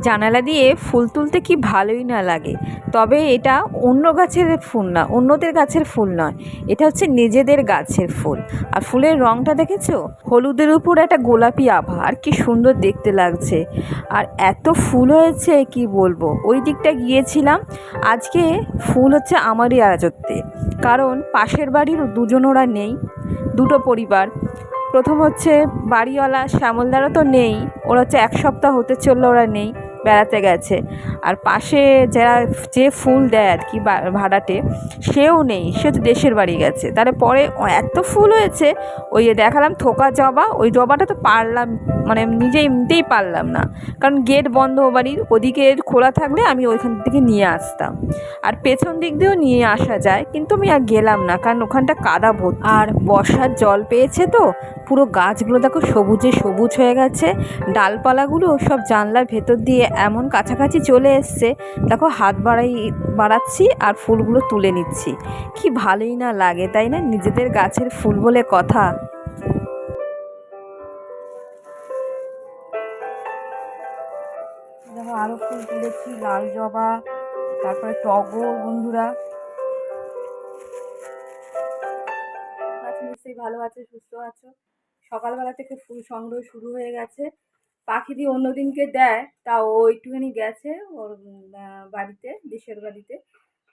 জানালা দিয়ে ফুল তুলতে কি ভালোই না লাগে। তবে এটা অন্য গাছের ফুল না, অন্যদের গাছের ফুল নয়। এটা হচ্ছে নিজেদের গাছের ফুল। আর ফুলের রঙটা দেখেছ? হলুদের উপর একটা গোলাপি আভা আর কি সুন্দর দেখতে লাগছে। আর এত ফুল হয়েছে, কি বলব? ওই দিকটা গিয়েছিলাম, আজকে ফুল হচ্ছে আমারই রাজত্বে। কারণ পাশের বাড়ির দুজন ওরা নেই, দুটো পরিবার। প্রথম হচ্ছে বাড়িওয়ালা শ্যামলদারও তো নেই ওরা হচ্ছে এক সপ্তাহ হতে চলল ওরা নেই। বেড়াতে গেছে। আর পাশে যারা যে ফুল দেয় আর কি ভাড়াটে, সেও নেই, সে তো দেশের বাড়ি গেছে। তাহলে পরে এত ফুল হয়েছে, ওই যে দেখালাম থোকা জবা, ওই জবাটা তো পারলাম মানে নিজেই নিতেই পারলাম না। কারণ গেট বন্ধ বাড়ির ওদিকে খোলা থাকলে আমি ওইখান থেকে নিয়ে আসতাম। আর পেছন দিক দিয়েও নিয়ে আসা যায়, কিন্তু আমি আর গেলাম না, কারণ ওখানটা কাদা ভর্তি। আর বর্ষার জল পেয়েছে তো, পুরো গাছগুলো দেখো সবুজে সবুজ হয়ে গেছে, ডালপালাগুলো সব জানলার ভেতর দিয়ে এমন কাছাকাছি চলে এসছে, দেখো হাত বাড়াই, বাড়াচ্ছি আর ফুলগুলো তুলে নিচ্ছি। কি ভালোই না লাগে, তাই না? নিজেদের গাছের ফুল বলে কথা। দেখো আরও ফুল তুলেছি, লাল জবা, তারপরে টগর, বন্ধুরা। নিশ্চয়ই ভালো আছে, সুস্থ আছো। সকালবেলা থেকে ফুল সংগ্রহ শুরু হয়ে গেছে। পাখি দিয়ে অন্য দিনকে দেয় তা ও একটুখানি গেছে ওর বাড়িতে, দেশের বাড়িতে।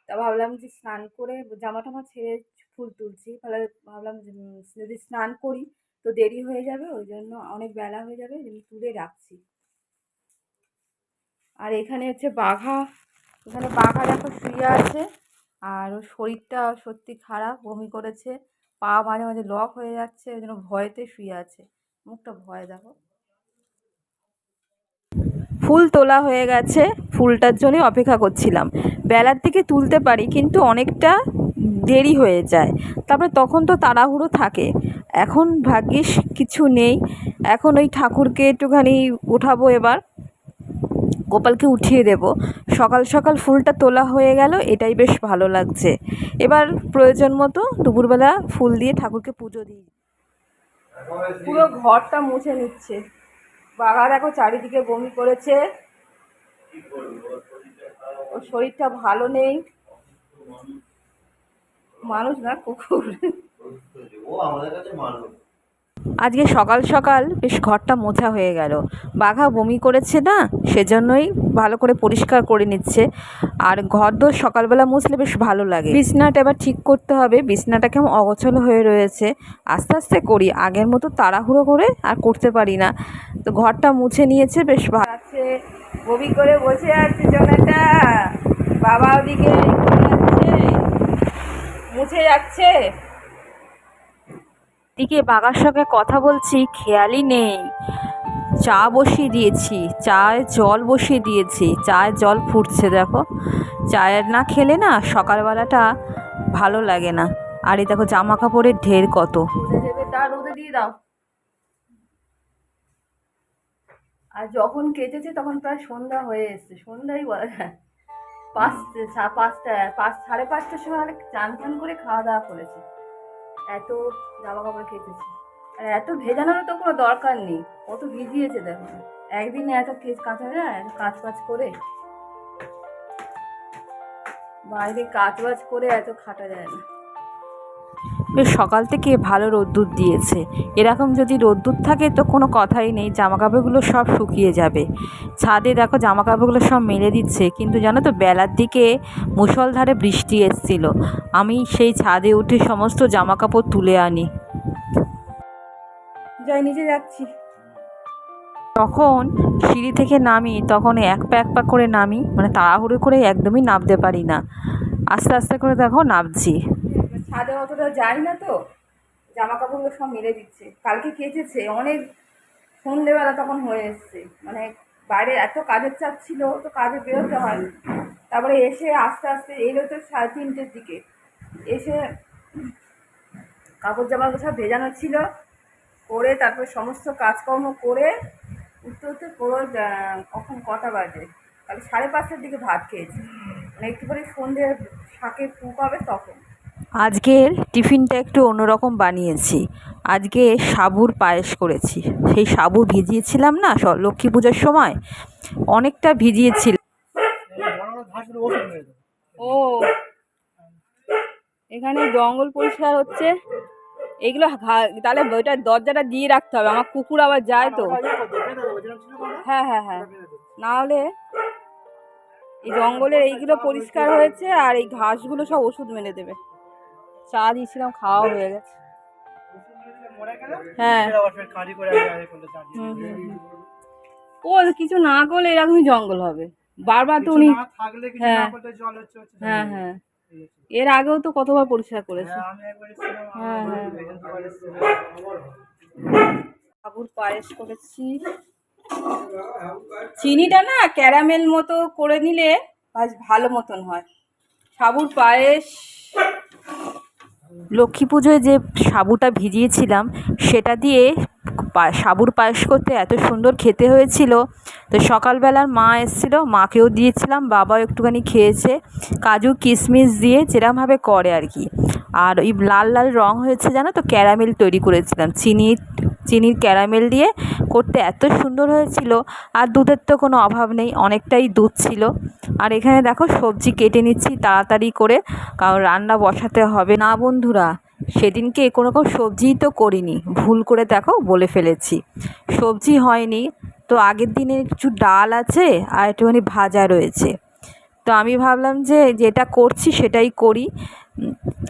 তা ভাবলাম যে স্নান করে জামা টামা ছেড়ে ফুল তুলছি। তাহলে ভাবলাম যদি স্নান করি তো দেরি হয়ে যাবে, ওই জন্য অনেক বেলা হয়ে যাবে তুলে রাখছি। আর এখানে হচ্ছে বাঘা, এখানে বাঘা দেখো শুয়ে আছে, আর ওর শরীরটা সত্যি খারাপ, বমি করেছে, পা মাঝে মাঝে লক হয়ে যাচ্ছে, ওই জন্য ভয়েতে শুয়ে আছে। মুখটা ভয় দেখো। ফুল তোলা হয়ে গেছে, ফুলটার জন্যই অপেক্ষা করছিলাম। বেলার দিকে তুলতে পারি, কিন্তু অনেকটা দেরি হয়ে যায়। তারপরে তখন তো তাড়াহুড়ো থাকে। এখন ভাগ্যিস কিছু নেই। এখন ওই ঠাকুরকে একটুখানি উঠাবো এবার। গোপালকে উঠিয়ে দেব। সকাল সকাল ফুলটা তোলা হয়ে গেল, এটাই বেশ ভালো লাগছে। এবার প্রয়োজন মতো দুপুরবেলা ফুল দিয়ে ঠাকুরকে পুজো দিই। পুরো ঘরটা মুছে নিচ্ছে। বাঘা দেখো চারিদিকে বমি করেছে। ওর শরীরটা ভালো নেই। মানুষ না, কুকুর। ও আমাদের কাছে মানুষ। আজকে সকাল সকাল বেশ ঘরটা মোছা হয়ে গেল। বাঘা বমি করেছে না, সেজন্যই ভালো করে পরিষ্কার করে নিচ্ছে। আর ঘর দোর সকালবেলা মুছলে বেশ ভালো লাগে। বিছনাটা এবার ঠিক করতে হবে। বিছনাটা কেমন অগোছলো হয়ে রয়েছে। আস্তে আস্তে করি। আগের মতো তাড়াহুড়ো করে আর করতে পারি না। তো ঘরটা মুছে নিয়েছে বেশ ভালো আছে। বমি করে বসে আছে জনাটা। বাবা ওদিকে মুছে যাচ্ছে। দিকে বাগার সঙ্গে কথা বলছি, খেয়ালই নেই। চা বসিয়ে দিয়েছি, চায়ে জল বসিয়ে দিয়েছি চায়ের জল ফুটছে দেখো। চায়ের না খেলে না সকালবেলাটা ভালো লাগে না। আর এই দেখো জামা কাপড়ের ঢের কত। দিয়ে দাও। আর যখন কেটেছে তখন প্রায় সন্ধ্যা হয়ে এসছে। সন্ধ্যাই বলা যায়। পাঁচটা পাঁচটা, পাঁচ, সাড়ে পাঁচটার সময় চান টান করে খাওয়া দাওয়া করেছে। এত জামা কাপড় কেটেছে আর এত ভেজানোর তো কোনো দরকার নেই। কত ভিজিয়েছে দেখো। একদিনে এত কেস কাঁচা যায় এত কাজ বাজ করে। বাইরে কাজ বাজ করে এত খাটা যায় না। বেশ সকাল থেকে ভালো রোদ্দুর দিয়েছে। এরকম যদি রোদ্দুর থাকে তো কোনো কথাই নেই জামা কাপড়গুলো সব শুকিয়ে যাবে। ছাদে দেখো জামা কাপড়গুলো সব মেলে দিচ্ছে কিন্তু জানো তো বেলার দিকে মুষলধারে বৃষ্টি এসছিল। আমি সেই ছাদে উঠে সমস্ত জামা কাপড় তুলে আনি। যাই নিজে যাচ্ছি। তখন সিঁড়ি থেকে নামি তখন এক পা এক পা করে নামি মানে তাড়াহুড়ো করে একদমই নামতে পারি না। আস্তে আস্তে করে দেখো নামছি। ছাদে অতটা যাই না তো জামা কাপড়গুলো সব মেলে দিচ্ছে। কালকে কেচেছে, অনেক সন্ধেবেলা তখন হয়ে এসছে। মানে বাইরে এত কাজের চাপ ছিল, তো কাজে বেরোতে হয়। তারপরে এসে আস্তে আস্তে এলো তো সাড়ে তিনটের দিকে। এসে কাপড় জামাগুলো সব ভেজানো ছিল, করে তারপরে সমস্ত কাজকর্ম করে উঠতে উঠতে পুরো কখন কটা বাজে? তাহলে সাড়ে পাঁচটার দিকে ভাত খেয়েছি। মানে একটু পরে সন্ধ্যে শাকের ফুক হবে তখন। আজকের টিফিনটা একটু অন্যরকম বানিয়েছি। আজকে সাবুর পায়েস করেছি। সেই সাবু ভিজিয়েছিলাম না লক্ষ্মী পুজোর সময়? অনেকটা ভিজিয়েছিল। ও। এখানে জঙ্গল পরিষ্কার হচ্ছে। এগুলো তাহলে ওইটা দরজাটা দিয়ে রাখতে হবে। আমার কুকুর আবার যায় তো। হ্যাঁ হ্যাঁ হ্যাঁ। না হলে এই জঙ্গলের এইগুলো পরিষ্কার হয়েছে আর এই ঘাসগুলো সব ওষুধ মেরে দেবে। চা দিয়েছিলাম খাওয়া হয়ে গেছে। হ্যাঁ। ও কিছু না করলে এরকমই জঙ্গল হবে। বারবার তো উনি হ্যাঁ। হ্যাঁ হ্যাঁ। এর আগেও তো কতবার পরিষ্কার করেছে। হ্যাঁ হ্যাঁ সাবুর পায়েস করেছি। চিনিটা না ক্যারামেল মতো করে নিলে আজ ভালো মতন হয়। সাবুর পায়েস। লক্ষ্মী পুজোয় যে সাবুটা ভিজিয়েছিলাম, সেটা দিয়ে সাবুর পায়েস করতে এত সুন্দর খেতে হয়েছিল। তো সকালবেলার মা এসেছিল, মাকেও দিয়েছিলাম, বাবাও একটুখানি খেয়েছে, কাজু, কিশমিশ দিয়ে যেরমভাবে করে আর কি। আর ওই লাল লাল রং হয়েছে জানো তো, ক্যারামেল তৈরি করেছিলাম, চিনি চিনির ক্যারামেল দিয়ে করতে এত সুন্দর হয়েছিল। আর দুধের তো কোনো অভাব নেই, অনেকটাই দুধ ছিল। আর এখানে দেখো সবজি কেটে নিচ্ছি তাড়াতাড়ি করে, কারণ রান্না বসাতে হবে। না বন্ধুরা, সেদিনকে কোনো রকম সবজিই তো করিনি, ভুল করে দেখো বলে ফেলেছি। সবজি হয়নি, তো আগের দিনে কিছু ডাল আছে আর একটুখানি ভাজা রয়েছে। তো আমি ভাবলাম যে যেটা করছি সেটাই করি।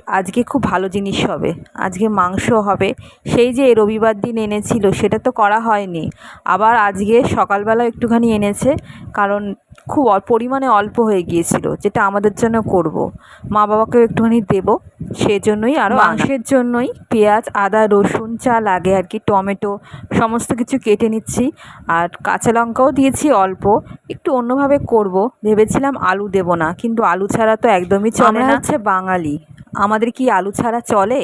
আজকে খুব ভালো জিনিস হবে আজকে মাংস হবে। সেই যে রবিবার দিন এনেছিল সেটা তো করা হয়নি। আবার আজকে সকালবেলা একটুখানি এনেছে কারণ খুব অ- পরিমাণে অল্প হয়ে গিয়েছিল যেটা আমাদের জন্য করব। মা বাবাকেও একটুখানি দেবো সেজন্যই আরও মাংসের জন্যই পেঁয়াজ আদা রসুন যা লাগে আর কি টমেটো সমস্ত কিছু কেটে নিচ্ছি। আর কাঁচা লঙ্কাও দিয়েছি অল্প একটু অন্যভাবে করব। ভেবেছিলাম আলু দেব না কিন্তু আলু ছাড়া তো একদমই চলে না। হচ্ছে বাঙালি। আমাদের কি আলু ছাড়া চলে?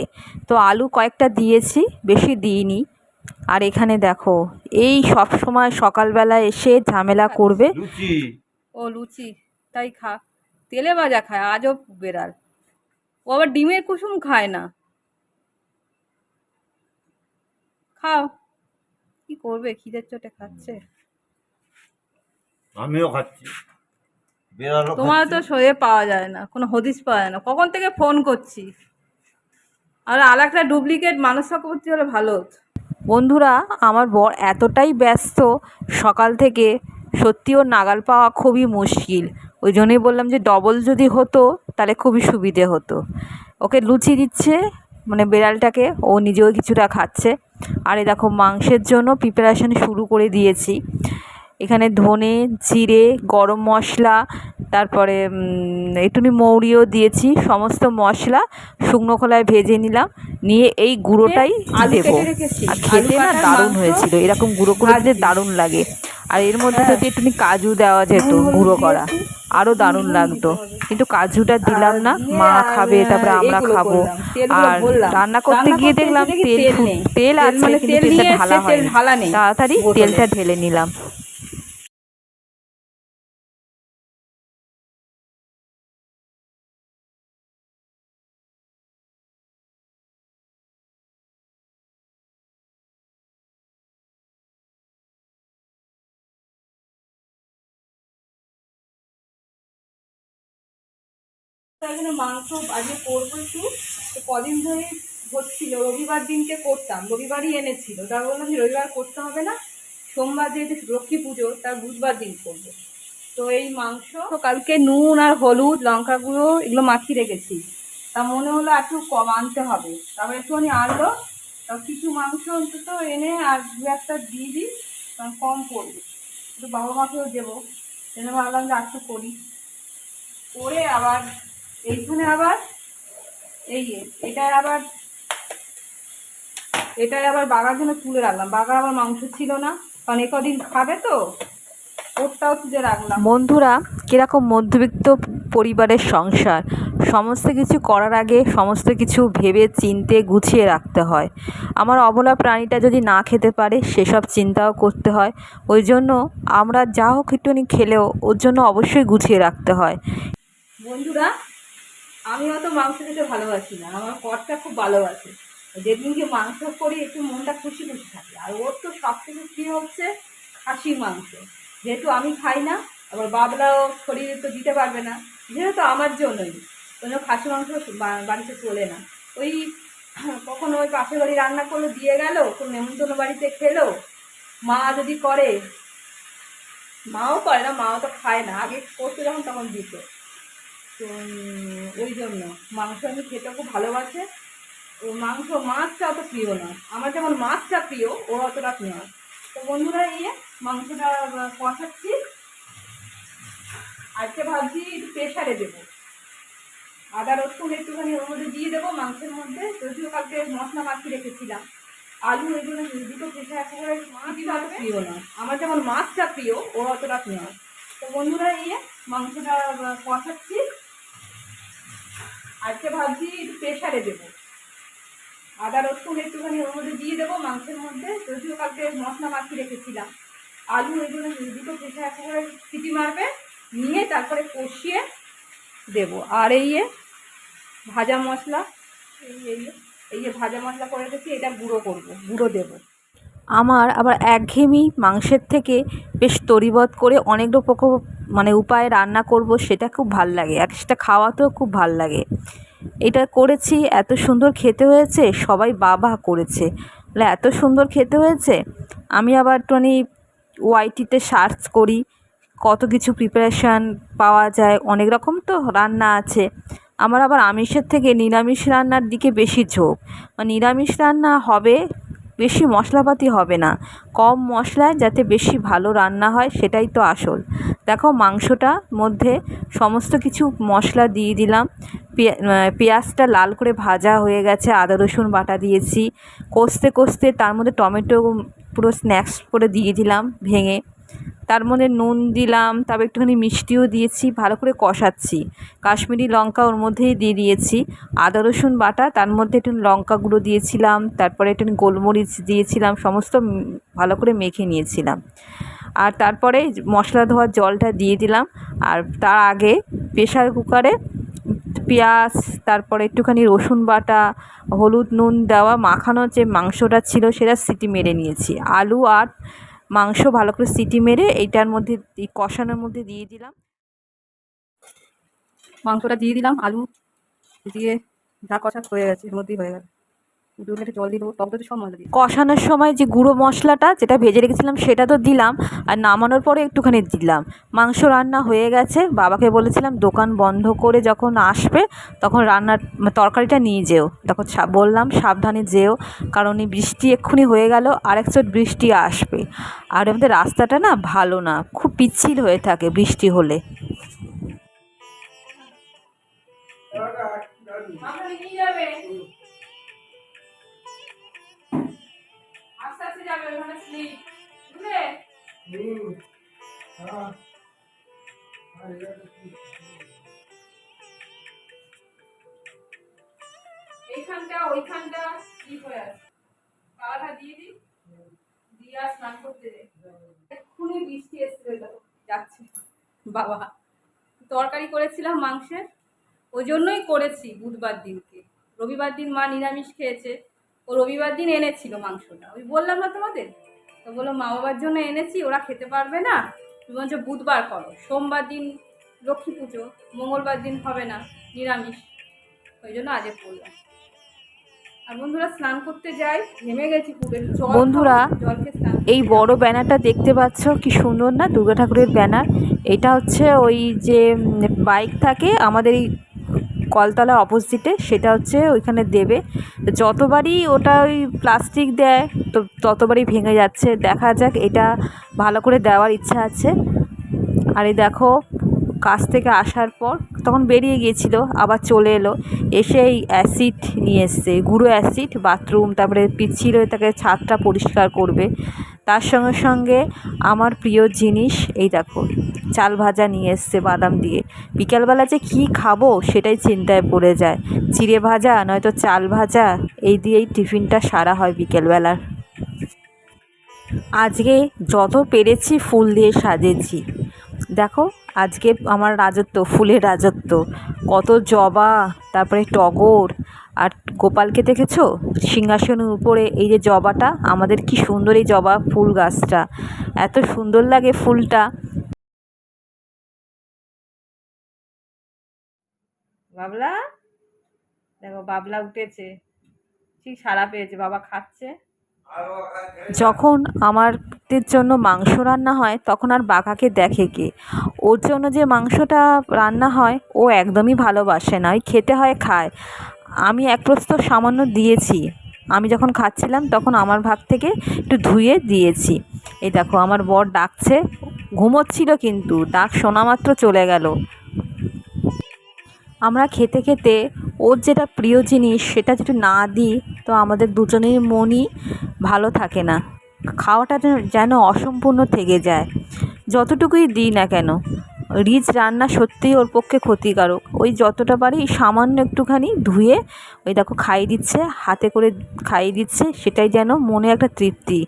তো আলু কয়েকটা দিয়েছি বেশি দিইনি। আর এখানে দেখো এই সব সময় সকালবেলা এসে ঝামেলা করবে। ও লুচি তাই খা। তেলে ভাজা খায় আজও বেড়াল। ও আবার ডিমের কুসুম খায় না। খাও। কি করবে? খিদের চোটে খাচ্ছে। আমিও খাচ্ছি। তোমার তো শরীরে পাওয়া যায় না কোনো হদিস পাওয়া যায় না। কখন থেকে ফোন করছি আর আর একটা ডুপ্লিকেট মানুষ করতে হলে ভালো হতো। বন্ধুরা আমার বর এতটাই ব্যস্ত সকাল থেকে সত্যি ওর নাগাল পাওয়া খুবই মুশকিল। ওই জন্যই বললাম যে ডবল যদি হতো তাহলে খুবই সুবিধে হতো। ওকে লুচি দিচ্ছে মানে বেড়ালটাকে ও নিজেও কিছুটা খাচ্ছে। আর এ দেখো মাংসের জন্য প্রিপারেশন শুরু করে দিয়েছি। এখানে ধনে জিরে গরম মশলা তারপরে উম, একটুখানি মৌরিও দিয়েছি সমস্ত মশলা শুকনো খোলায় ভেজে নিলাম নিয়ে এই গুঁড়োটাই দেবো। আর খেতে না দারুণ হয়েছিল এরকম গুঁড়ো করে দিলে দারুণ লাগে। আর এর মধ্যে যদি একটুখানি কাজু দেওয়া যেত গুঁড়ো করা আরও দারুণ লাগতো। কিন্তু কাজুটা দিলাম না মা খাবে তারপরে আমরা খাব। আর রান্না করতে গিয়ে দেখলাম তেল তেল আছে কিন্তু তেলটা ঢালা হয়নি। তাড়াতাড়ি তেলটা ঢেলে নিলাম। এখানে মাংস আজকে করব একটু। তো কদিন ধরে হচ্ছিল, রবিবার দিনকে করতাম, রবিবারই এনেছিল। তার বললাম যে রবিবার করতে হবে না, সোমবার যেহেতু লক্ষ্মী পুজো তার বুধবার দিন করব। তো এই মাংস, তো কালকে নুন আর হলুদ, লঙ্কা গুঁড়ো, এগুলো মাখিয়ে রেখেছি। তা মনে হলো আর একটু কম আনতে হবে। তারপরে একটুখানি আনলো। কিছু মাংস অন্তত এনে আর দু একটা দিয়ে দিই কারণ কম পড়বে একটু বাবা মাকেও দেবো। সেজন্য ভাবলাম যে আর করি। করে আবার এইখানে আবার এই এটায় আবার এটাই আবার বাগার জন্য তুলে রাখলাম। বাগার আবার মাংস ছিল না কারণ কদিন খাবে তো ওরটাও তুলে রাখলাম। বন্ধুরা কীরকম মধ্যবিত্ত পরিবারের সংসার? সমস্ত কিছু করার আগে সমস্ত কিছু ভেবে চিনতে গুছিয়ে রাখতে হয়। আমার অবলা প্রাণীটা যদি না খেতে পারে সেসব চিন্তাও করতে হয়। ওই জন্য আমরা যা হোক একটুখানি খেলেও ওর জন্য অবশ্যই গুছিয়ে রাখতে হয়। বন্ধুরা আমি অত মাংস খেতে ভালোবাসি না। আমার কর্তা খুব ভালো ভালোবাসে। যেদিনকে মাংস করি, একটু মনটা খুশি খুশি থাকে। আর ওর তো সব থেকে প্রিয় হচ্ছে খাসির মাংস। যেহেতু আমি খাই না, আবার বাবলাও শরীরে তো দিতে পারবে না। যেহেতু আমার জন্যই। কোনো খাসি মাংস বাড়িতে চলে না। ওই কখনো ওই পাশের বাড়ি রান্না করল, দিয়ে গেল, কোনো নেমন্তন্ন বাড়িতে খেলো। মা যদি করে, মাও করে না, মাও তো খায় না। আগে করতো যখন, তখন দিত। তো ওই জন্য। মাংস আমি খেতে খুব ভালোবাসে। ও মাংস মাছটা অত প্রিয় না। আমার যেমন মাছটা প্রিয় ও অতটা প্রিয় না। তো বন্ধুরা ইয়ে মাংসটা কষাচ্ছি। আজকে ভাবছি একটু প্রেশারে দেবো। আদা রসুন একটুখানি ওর মধ্যে দিয়ে দেবো মাংসের মধ্যে। যদিও কালকে মশলা মাখিয়ে রেখেছিলাম। আলু এগুলো দুটো প্রেশার একেবারে মাছটা অত প্রিয় না। আমার যেমন মাছটা প্রিয় ও অতটা প্রিয় না। তো বন্ধুরা ইয়ে মাংসটা কষাচ্ছি। আজকে ভাবছি প্রেশারে দেবো। আদা, রসুন একটুখানি ওর মধ্যে দিয়ে দেবো মাংসের মধ্যে। যদিও কালকে মশলা মাখিয়ে রেখেছিলাম। আলু এগুলো দুটো প্রেশার একেবারে সিটি মারবে। নিয়ে তারপরে কষিয়ে দেবো। আর এই ভাজা মশলা, এই যে- ভাজা মশলা করে রেখেছি, এটা গুঁড়ো করব, গুঁড়ো দেবো। আমার আবার একঘেয়েমি মাংসের থেকে বেশ তরিবধ করে অনেক রকম মানে উপায়ে রান্না করব সেটা খুব ভালো লাগে। আর সেটা খাওয়াতেও খুব ভালো লাগে। এটা করেছি, এত সুন্দর খেতে হয়েছে, সবাই বাবা করেছে। বলে, এত সুন্দর খেতে হয়েছে? আমি আবার একটুখানি ওয়াইটিতে সার্চ করি, কত কিছু প্রিপারেশান পাওয়া যায়, অনেক রকম তো রান্না আছে। আমার আবার আমিষের থেকে নিরামিষ রান্নার দিকে বেশি ঝোঁক। মানে নিরামিষ রান্না হবে, বেশি মশলাপাতি হবে না। কম মশলায় যাতে বেশি ভালো রান্না হয়, সেটাই তো আসল। দেখো মাংসটার মধ্যে সমস্ত কিছু মশলা দিয়ে দিলাম। পেঁয়া- পেঁয়াজটা লাল করে ভাজা হয়ে গেছে, আদা, রসুন বাটা দিয়েছি। কষতে কষতে তার মধ্যে টমেটো পুরো স্ন্যাক্স করে দিয়ে দিলাম ভেঙে। তার মধ্যে নুন দিলাম, তারপর একটুখানি মিষ্টিও দিয়েছি, ভালো করে কষাচ্ছি। কাশ্মীরি লঙ্কা ওর মধ্যেই দিয়ে দিয়েছি। আদা, রসুন বাটা, তার মধ্যে একটু লঙ্কা গুঁড়ো দিয়েছিলাম, তারপরে একটু গোলমরিচ দিয়েছিলাম, সমস্ত ভালো করে মেখে নিয়েছিলাম। আর তারপরে মশলা ধোয়ার জলটা দিয়ে দিলাম। আর তার আগে প্রেশার কুকারে পেঁয়াজ, তারপরে একটুখানি রসুন বাটা, হলুদ নুন দেওয়া, মাখানো যে মাংসটা ছিল সেটা সিটি মেরে নিয়েছি। আলু আর মাংস ভালো করে সিটি মেরে এইটার মধ্যে কষানোর মধ্যে দিয়ে দিলাম। মাংসটা দিয়ে দিলাম, আলু দিয়ে যা কষা হয়ে গেছে, এর মধ্যেই হয়ে গেল। দু জল দিয়ে দেবো দই সব দিয়ে কষানোর সময় যে গুঁড়ো মশলাটা যেটা ভেজে রেখেছিলাম সেটা তো দিলাম, আর নামানোর পরে একটুখানি দিলাম। মাংস রান্না হয়ে গেছে, বাবাকে বলেছিলাম দোকান বন্ধ করে যখন আসবে তখন রান্নার তরকারিটা নিয়ে যেও। তখন বললাম সাবধানে যেও, কারণ এই বৃষ্টি এক্ষুনি হয়ে গেল, আর এক চোট বৃষ্টি আসবে। আর আমাদের রাস্তাটা না ভালো না, খুব পিচ্ছিল হয়ে থাকে বৃষ্টি হলে। এইখানটা, ওইখানটা দিয়ে দিই। এক্ষুনি বৃষ্টি বাবা, তরকারি করেছিলাম মাংসের। ওই জন্যই করেছি বুধবার দিনকে। রবিবার দিন মা নিরামিষ খেয়েছে। ও রবিবার দিন এনেছিল মাংসটা। ওই বললাম না তোমাদের? তো বলল মা বাবার জন্য এনেছি ওরা খেতে পারবে না। তুমি বলছো বুধবার করো। সোমবার দিন লক্ষ্মী পুজো মঙ্গলবার দিন হবে না নিরামিষ। ওই জন্য আজকে করলাম আর বন্ধুরা স্নান করতে যাই নেমে গেছি পুকুরে বন্ধুরা, এই বড় ব্যানারটা দেখতে পাচ্ছ কি সুন্দর না দুর্গা ঠাকুরের ব্যানার? এটা হচ্ছে ওই যে বাইক থাকে আমাদের এই কলতলার অপোজিটে সেটা হচ্ছে ওইখানে দেবে। যতবারই ওটা ওই প্লাস্টিক দেয়, তো ততবারই ভেঙে যাচ্ছে। দেখা যাক, এটা ভালো করে দেওয়ার ইচ্ছা আছে। আর এই দেখো, কাজ থেকে আসার পর তখন বেরিয়ে গিয়েছিল, আবার চলে এলো। এসে এই অ্যাসিড নিয়ে এসছে, গুঁড়ো অ্যাসিড বাথরুম তারপরে পিচ্ছিল তাকে ছাদটা পরিষ্কার করবে। তার সঙ্গে সঙ্গে আমার প্রিয় জিনিস এই দেখো, চাল ভাজা নিয়ে এসছে বাদাম দিয়ে। বিকালবেলা যে কী খাব সেটাই চিন্তায় পড়ে যায়। চিড়ে ভাজা, নয়তো চাল ভাজা, এই দিয়েই টিফিনটা সারা হয় বিকেলবেলার। আজকে যত পেরেছি ফুল দিয়ে সাজিয়েছি দেখো, আজকে আমার রাজত্ব, ফুলের রাজত্ব। কত জবা, তারপরে টগর আর গোপালকে দেখেছ? সিংহাসনের উপরে এই যে জবাটা, আমাদের কি সুন্দর এই জবা ফুল গাছটা। এত সুন্দর লাগে ফুলটা। বাবলা? দেখো, বাবলা উঠেছে। ঠিক সারা পেয়েছে, বাবা খাচ্ছে। যখন আমাদের জন্য মাংস রান্না হয়, তখন আর বাঘাকে দেখে কে? ওর জন্য যে মাংসটা রান্না হয়, ও একদমই ভালোবাসে না। ওই খেতে হয়, খায়। আমি এক প্রস্ত সামান্য দিয়েছি। আমি যখন খাচ্ছিলাম তখন আমার ভাগ থেকে একটু ধুয়ে দিয়েছি। এই দেখো, আমার বর ডাকছে। ঘুমোচ্ছিল কিন্তু, ডাক শোনা মাত্র চলে গেল। আমরা খেতে খেতে, ওর যেটা প্রিয় জিনিস সেটা যদি না দিই, তো আমাদের দুজনের মনই ভালো থাকে না। খাওয়াটা যেন অসম্পূর্ণ থেকে যায়। যতটুকুই দিই না কেন রিচ রান্না সত্যিই ওর পক্ষে ক্ষতিকারক। ওই যতটা পারি সামান্য একটুখানি ধুয়ে ওই দেখো খাইয়ে দিচ্ছে, হাতে করে খাইয়ে দিচ্ছে, সেটাই যেন মনে একটা তৃপ্তি।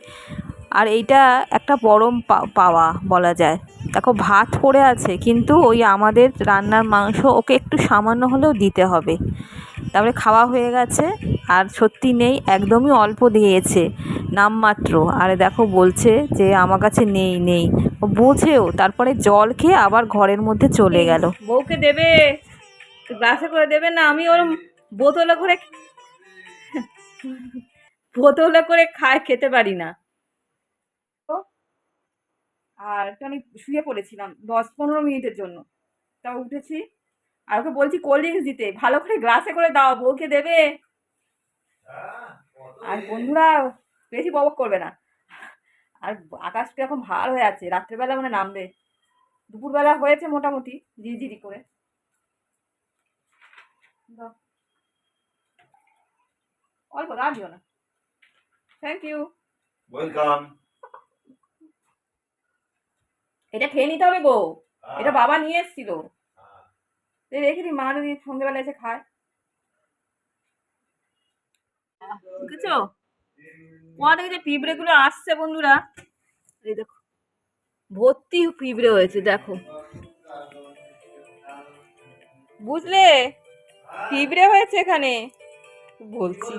আর এইটা একটা পরম পাওয়া বলা যায়। দেখো ভাত পড়ে আছে, কিন্তু ওই আমাদের রান্নার মাংস ওকে একটু সামান্য হলেও দিতে হবে। তারপরে খাওয়া হয়ে গেছে। আর সত্যি নেই, একদমই অল্প দিয়েছে, নামমাত্র। আর দেখো বলছে যে, আমার কাছে নেই নেই। বোঝেও, তারপরে জল খেয়ে আবার ঘরের মধ্যে চলে গেল। বউকে দেবে? গ্লাসে করে দেবে না? আমি ওর বোতলে করে বোতলে করে খায় খেতে পারি না। আর একটু আমি শুয়ে পড়েছিলাম দশ পনেরো মিনিটের জন্য। তা উঠেছি। আর ওকে বলছি কোল্ড ড্রিঙ্কস দিতে। ভালো করে গ্লাসে করে দাও বউকে দেবে। আর বন্ধুরা বেশি ববক করবে না। আর আকাশটা এখন ভার হয়ে আছে রাত্রেবেলা মানে নামবে। দুপুরবেলা হয়েছে মোটামুটি ঝিরিঝিরি করে। অল্প দাও দিও না। থ্যাংক ইউ ওয়েলকাম এটা খেয়ে নিতে হবে গো এটা বাবা নিয়ে এসেছিল। রেখে দিই মা যদি সন্ধ্যেবেলা এসে খায়। বুঝেছ কোয়া থেকে যে পিঁপড়েগুলো আসছে বন্ধুরা। এই দেখো ভর্তি পিঁপড়ে হয়েছে দেখো। বুঝলে? পিঁপড়ে হয়েছে এখানে। বলছি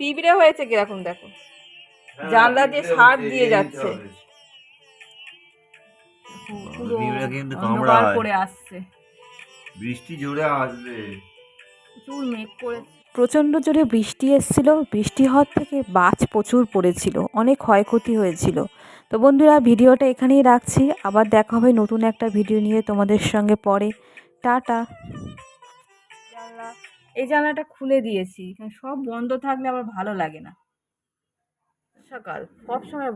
পিঁপড়ে হয়েছে কীরকম দেখো। জানলা দিয়ে সার দিয়ে যাচ্ছে। পুরো। করে আসছে। বৃষ্টি জোরে আসবে। প্রচুর মেঘ করে প্রচণ্ড জোরে বৃষ্টি এসেছিল। বৃষ্টি হওয়ার থেকে বাজ প্রচুর পড়েছিল। অনেক ক্ষয়ক্ষতি হয়েছিল। তো বন্ধুরা ভিডিওটা এখানেই রাখছি। আবার দেখা হবে নতুন একটা ভিডিও নিয়ে তোমাদের সঙ্গে পরে। টাটা। জানলা এই জানলাটা খুলে দিয়েছি। সব বন্ধ থাকলে আবার ভালো লাগে না। সকাল সব সময়